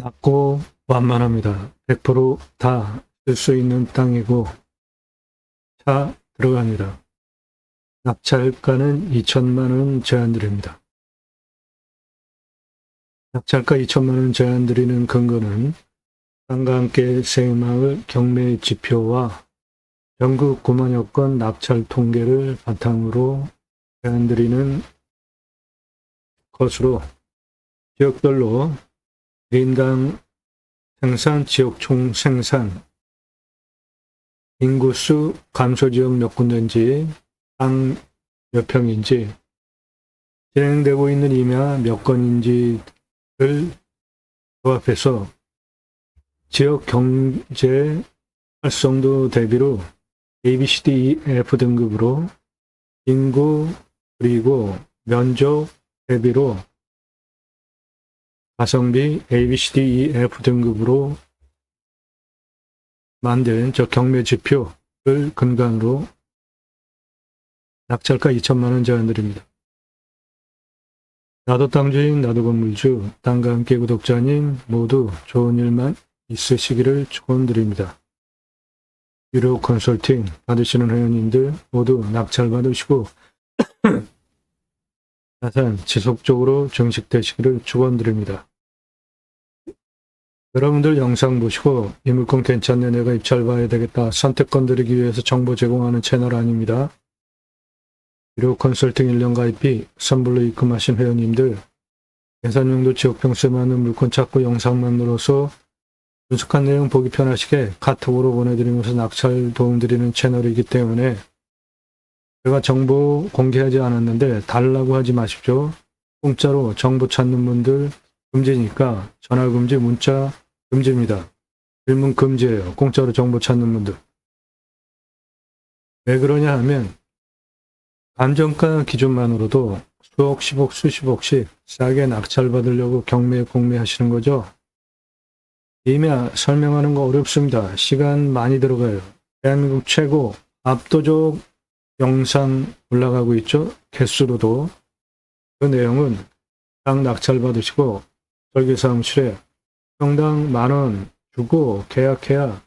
낮고 완만합니다. 100%다 쓸 수 있는 땅이고 차 들어갑니다. 낙찰가는 2천만 원 제한드립니다. 낙찰가 2천만 원 제한드리는 근거는 땅과 함께 새마을 경매 지표와 전국 9만여 건 낙찰 통계를 바탕으로 제한드리는 것으로 지역별로 인당 생산, 지역 총 생산, 인구수 감소 지역 몇 군데인지, 땅 몇 평인지, 진행되고 있는 임야 몇 건인지를 조합해서 지역 경제 활성도 대비로 A, B, C, D, E, F 등급으로 인구 그리고 면적 대비로 가성비 A, B, C, D, E, F 등급으로 만든 저 경매 지표를 근간으로 낙찰가 2천만 원 제한드립니다. 나도 땅주인, 나도 건물주, 땅과 함께 구독자님 모두 좋은 일만 있으시기를 축원드립니다. 유료 컨설팅 받으시는 회원님들 모두 낙찰 받으시고 자산 지속적으로 증식되시기를 축원드립니다. 여러분들 영상 보시고 이 물건 괜찮네 내가 입찰 봐야 되겠다 선택권 드리기 위해서 정보 제공하는 채널 아닙니다. 유료 컨설팅 1년 가입비 선불로 입금하신 회원님들 계산용도 지역 평수에 맞는 물건 찾고 영상만으로서 분석한 내용 보기 편하시게 카톡으로 보내드리면서 낙찰 도움드리는 채널이기 때문에 제가 정보 공개하지 않았는데 달라고 하지 마십시오. 공짜로 정보 찾는 분들 금지니까 전화 금지, 문자 금지입니다. 질문 금지예요. 공짜로 정보 찾는 분들. 왜 그러냐 하면 감정가 기준만으로도 수억, 십억, 수십억씩 싸게 낙찰 받으려고 경매 공매하시는 거죠. 임야 설명하는 거 어렵습니다. 시간 많이 들어가요. 대한민국 최고 압도적 영상 올라가고 있죠. 개수로도. 그 내용은 땅 낙찰 받으시고 설계사무실에 평당 만원 주고 계약해야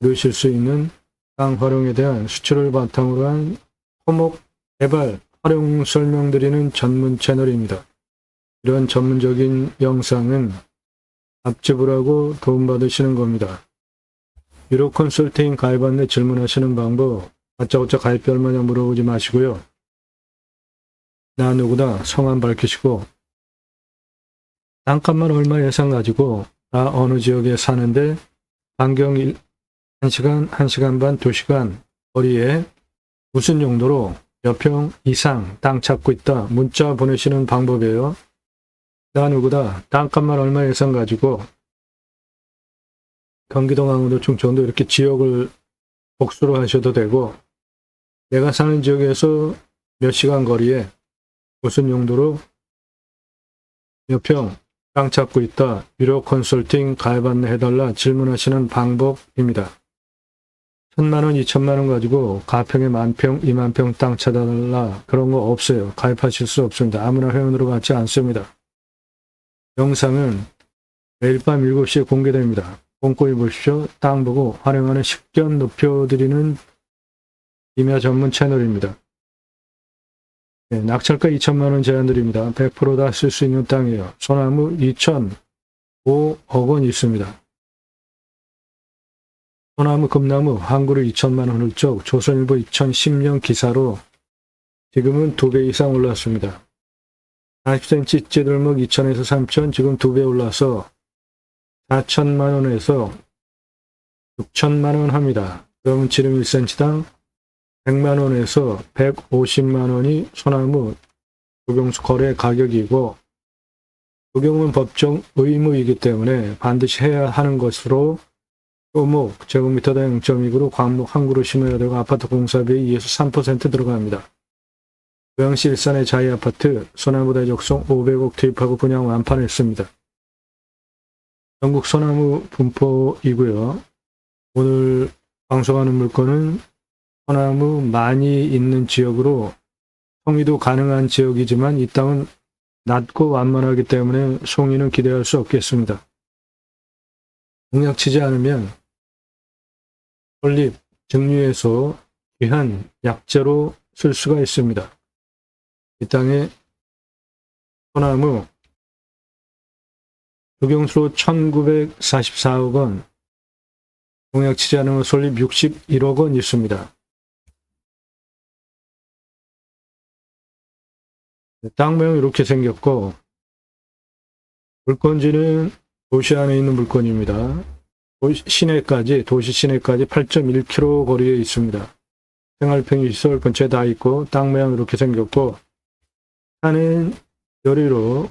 이루실 수 있는 땅 활용에 대한 수출을 바탕으로 한 토목 개발 활용 설명드리는 전문 채널입니다. 이런 전문적인 영상은 앞집을 하고 도움받으시는 겁니다. 유료 컨설팅 가입 안내 질문하시는 방법 다짜고짜 가입비 얼마냐 물어보지 마시고요. 나 누구다 성함 밝히시고 땅값만 얼마 예상 가지고 나 어느 지역에 사는데 반경 1시간, 1시간 반, 2시간 거리에 무슨 용도로 몇 평 이상 땅 찾고 있다 문자 보내시는 방법이에요. 나 누구다 땅값만 얼마 예상 가지고 경기도 강원도 충청도 이렇게 지역을 복수로 하셔도 되고 내가 사는 지역에서 몇 시간 거리에 무슨 용도로 몇 평 땅 찾고 있다. 유료 컨설팅 가입 안내 해달라 질문하시는 방법입니다. 천만 원, 이천만 원 가지고 가평에 만평, 이만평 땅 찾아달라 그런 거 없어요. 가입하실 수 없습니다. 아무나 회원으로 받지 않습니다. 영상은 매일 밤 7시에 공개됩니다. 꼼꼼히 보십시오. 땅 보고 활용하는 식견 높여드리는 임야 전문 채널입니다. 네, 낙찰가 2천만 원 제한드립니다. 100%다 쓸 수 있는 땅이에요. 소나무 2천 5억 원 있습니다. 소나무, 금나무 한 그루 2천만 원 훌쩍 조선일보 2010년 기사로 지금은 두 배 이상 올랐습니다. 40cm 찌들목 2천에서 3천 지금 두 배 올라서 4천만 원에서 6천만 원 합니다. 그러면 지름 1cm당 100만 원에서 150만 원이 소나무 조경수 거래 가격이고 조경은 법정 의무이기 때문에 반드시 해야 하는 것으로 소목 제곱미터당 0.2그루 광목 한 그루 심어야 되고 아파트 공사비에 2에서 3% 들어갑니다. 고양시 일산의 자이 아파트 소나무 대적성 500억 투입하고 분양 완판했습니다. 전국 소나무 분포이고요. 오늘 방송하는 물건은 소나무 많이 있는 지역으로 송이도 가능한 지역이지만 이 땅은 낮고 완만하기 때문에 송이는 기대할 수 없겠습니다. 공약 치지 않으면 설립, 증류해서 귀한 약재로 쓸 수가 있습니다. 이 땅에 소나무 주경수로 1944억 원, 공약 치지 않으면 설립 61억 원 있습니다. 땅 모양 이렇게 생겼고 물건지는 도시 안에 있는 물건입니다. 도시 시내까지 도시 시내까지 8.1km 거리에 있습니다. 생활편의시설 근처에 다 있고 땅 모양 이렇게 생겼고 산은 요리로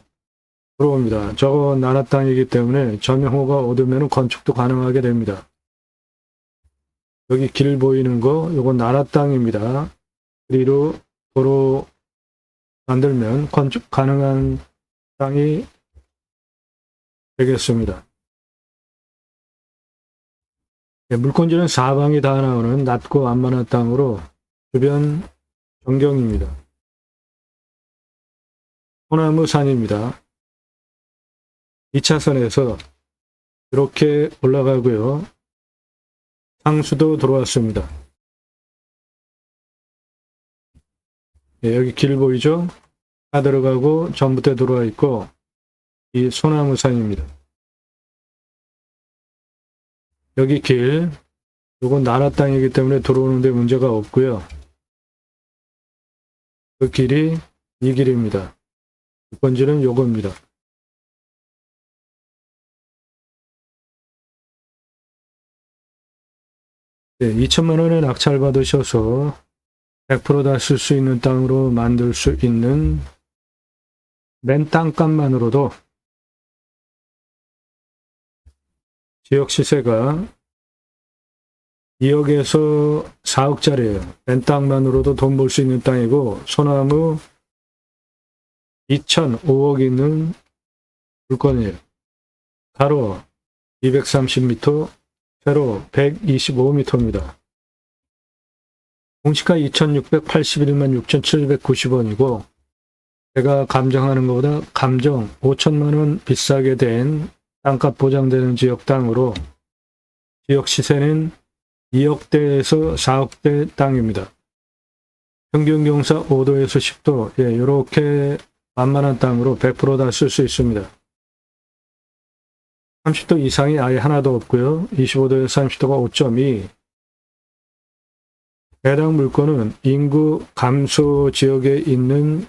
들어옵니다. 저거 나라 땅이기 때문에 전용호가 얻으면 건축도 가능하게 됩니다. 여기 길 보이는 거 요건 나라 땅입니다. 그리로 도로 만들면 건축 가능한 땅이 되겠습니다. 예, 물건지는 사방이 다 나오는 낮고 완만한 땅으로 주변 전경입니다. 소나무 산입니다. 2차선에서 이렇게 올라가고요. 상수도 들어왔습니다. 예, 여기 길 보이죠? 다 들어가고 전부터 들어와 있고 이 소나무 산입니다. 여기 길, 이건 나라 땅이기 때문에 들어오는데 문제가 없고요. 그 길이 이 길입니다. 번지는 요겁니다. 네, 2천만 원에 낙찰 받으셔서 100%다 쓸 수 있는 땅으로 만들 수 있는 맨 땅값만으로도 지역 시세가 2억에서 4억짜리예요. 맨 땅만으로도 돈 벌 수 있는 땅이고 소나무 2천 5억 있는 물건이에요. 가로 230m, 세로 125m입니다. 공시가 2,681만 6,790원이고 제가 감정하는 것보다 감정 5천만 원 비싸게 된 땅값 보장되는 지역 땅으로 지역 시세는 2억대에서 4억대 땅입니다. 평균 경사 5도에서 10도, 예, 이렇게 만만한 땅으로 100%다 쓸 수 있습니다. 30도 이상이 아예 하나도 없고요. 25도에서 30도가 5.2. 해당 물건은 인구 감소 지역에 있는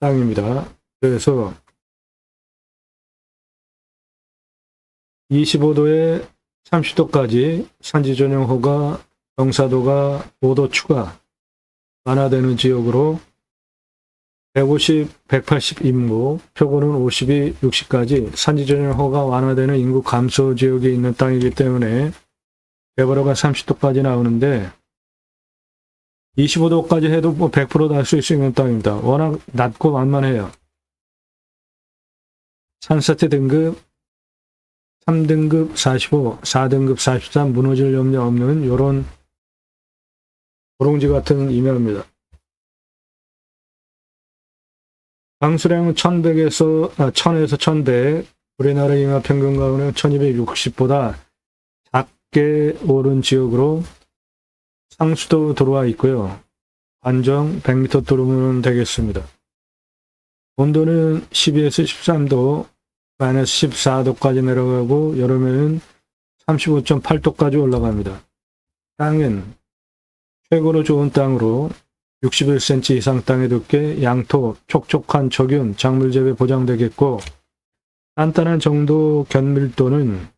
땅입니다. 그래서 25도에 30도까지 산지 전용호가 경사도가 5도 추가 완화되는 지역으로 150, 180 인구, 표고는 52, 60까지 산지 전용호가 완화되는 인구 감소 지역에 있는 땅이기 때문에 배버러가 30도까지 나오는데 25도까지 해도 뭐 100%다 할수 있는 땅입니다. 워낙 낮고 완만해요. 산사태 등급 3등급 45, 4등급 43 무너질 염려 없는 요런 도롱지 같은 임야입니다. 강수량은 1100에서, 아, 1000에서 1100, 우리나라 임야 평균 가운데 1260보다 작게 오른 지역으로 상수도 들어와 있고요. 관정 100m 뚫으면 되겠습니다. 온도는 12에서 13도, 마이너스 14도까지 내려가고 여름에는 35.8도까지 올라갑니다. 땅은 최고로 좋은 땅으로 61cm 이상 땅에 두께, 양토, 촉촉한 적윤, 작물 재배 보장되겠고 단단한 정도 견밀도는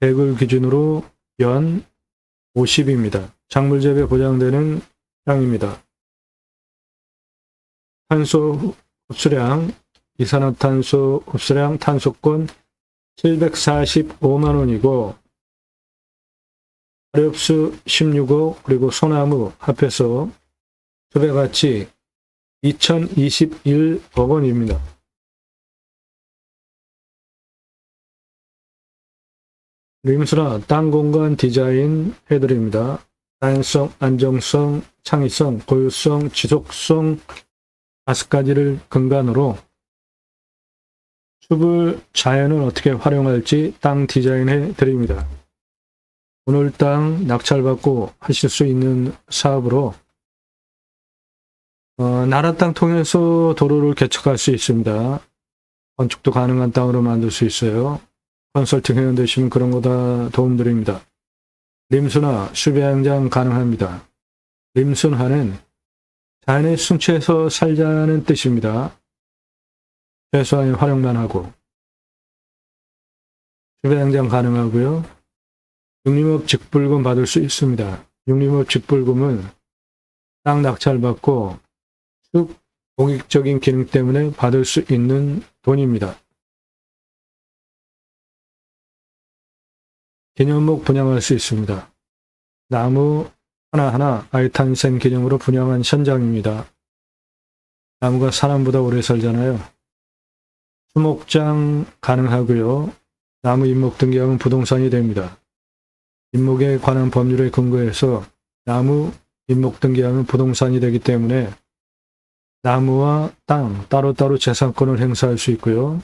100을 기준으로 연 50입니다. 작물 재배 보장되는 땅입니다. 탄소 흡수량, 이산화탄소 흡수량 탄소권 745만 원이고 화력수 16억 그리고 소나무 합해서 수배가치 2021억 원입니다. 림스라 땅 공간 디자인 해드립니다. 다양성, 안정성, 창의성, 고유성, 지속성 다섯 가지를 근간으로 숲을 자연을 어떻게 활용할지 땅 디자인해 드립니다. 오늘 땅 낙찰받고 하실 수 있는 사업으로 어, 나라 땅 통해서 도로를 개척할 수 있습니다. 건축도 가능한 땅으로 만들 수 있어요. 컨설팅 회원 되시면 그런 거 다 도움드립니다. 림순화, 수배양장 가능합니다. 림순화는 자연의 순치에서 살자는 뜻입니다. 최소한의 활용만 하고 수배양장 가능하고요. 육림업 직불금 받을 수 있습니다. 육림업 직불금은 땅 낙찰 받고 쑥 공익적인 기능 때문에 받을 수 있는 돈입니다. 기념목 분양할 수 있습니다. 나무 하나하나 아이탄생 기념으로 분양한 현장입니다. 나무가 사람보다 오래 살잖아요. 수목장 가능하고요. 나무 임목 등기하면 부동산이 됩니다. 임목에 관한 법률에 근거해서 나무 임목 등기하면 부동산이 되기 때문에 나무와 땅 따로따로 재산권을 행사할 수 있고요.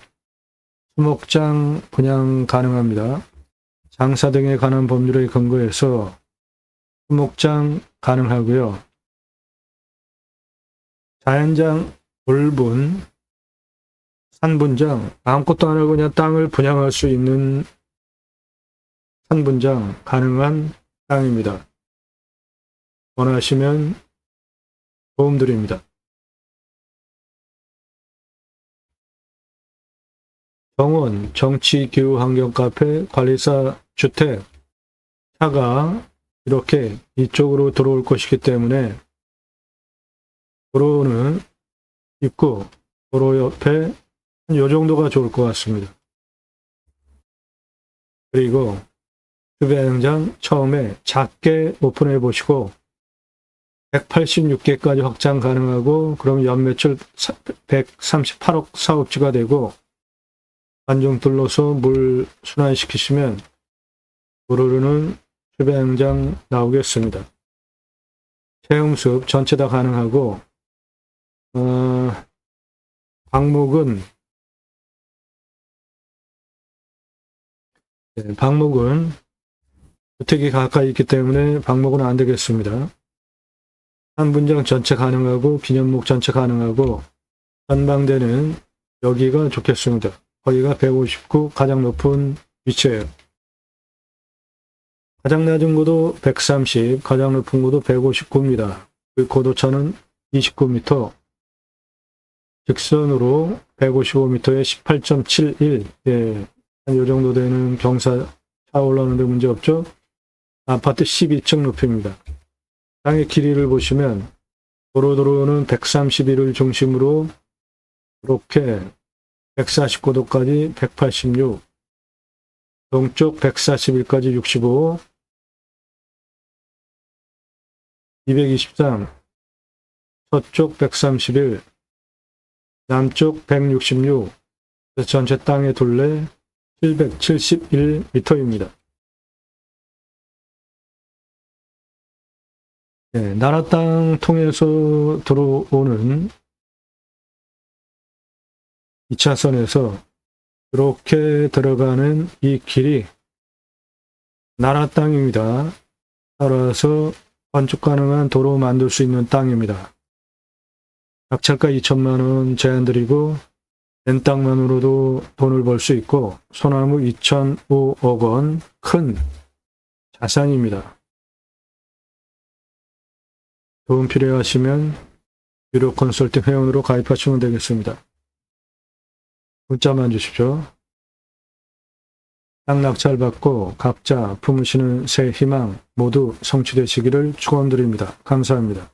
수목장 분양 가능합니다. 장사 등에 관한 법률에 근거해서 수목장 가능하고요. 자연장, 돌분, 산분장, 아무것도 안 하고 그냥 땅을 분양할 수 있는 산분장 가능한 땅입니다. 원하시면 도움드립니다. 정원, 정치, 기후, 환경, 카페, 관리사, 주택, 차가 이렇게 이쪽으로 들어올 것이기 때문에 도로는 입구, 도로 옆에 이 정도가 좋을 것 같습니다. 그리고 주변장 처음에 작게 오픈해 보시고 186개까지 확장 가능하고 그럼 연매출 138억 사업주가 되고 관중 둘러서 물 순환시키시면 도로로는 주변장 나오겠습니다. 체험숲 전체 다 가능하고 어, 방목은 네, 방목은 주택이 가까이 있기 때문에 방목은 안 되겠습니다. 한 분장 전체 가능하고 기념목 전체 가능하고 전망대는 여기가 좋겠습니다. 거기가 159 가장 높은 위치예요. 가장 낮은 고도 130, 가장 높은 고도 159입니다. 그 고도차는 29m, 직선으로 155m에 18.71, 예, 한요 정도 되는 경사 차 올라오는데 문제 없죠? 아파트 12층 높이입니다. 땅의 길이를 보시면 도로도로는 131을 중심으로 이렇게 149도까지 186, 동쪽 141까지 65, 223, 서쪽 131, 남쪽 166, 전체 땅의 둘레 771m입니다. 네, 나라 땅 통해서 들어오는 2차선에서 이렇게 들어가는 이 길이 나라 땅입니다. 따라서 건축 가능한 도로 만들 수 있는 땅입니다. 낙찰가 2천만 원 제한드리고 낸 땅만으로도 돈을 벌 수 있고 소나무 2,005억 원 큰 자산입니다. 도움 필요하시면 유료 컨설팅 회원으로 가입하시면 되겠습니다. 문자만 주십시오. 땅 낙찰 받고 각자 품으시는 새 희망 모두 성취되시기를 축원드립니다. 감사합니다.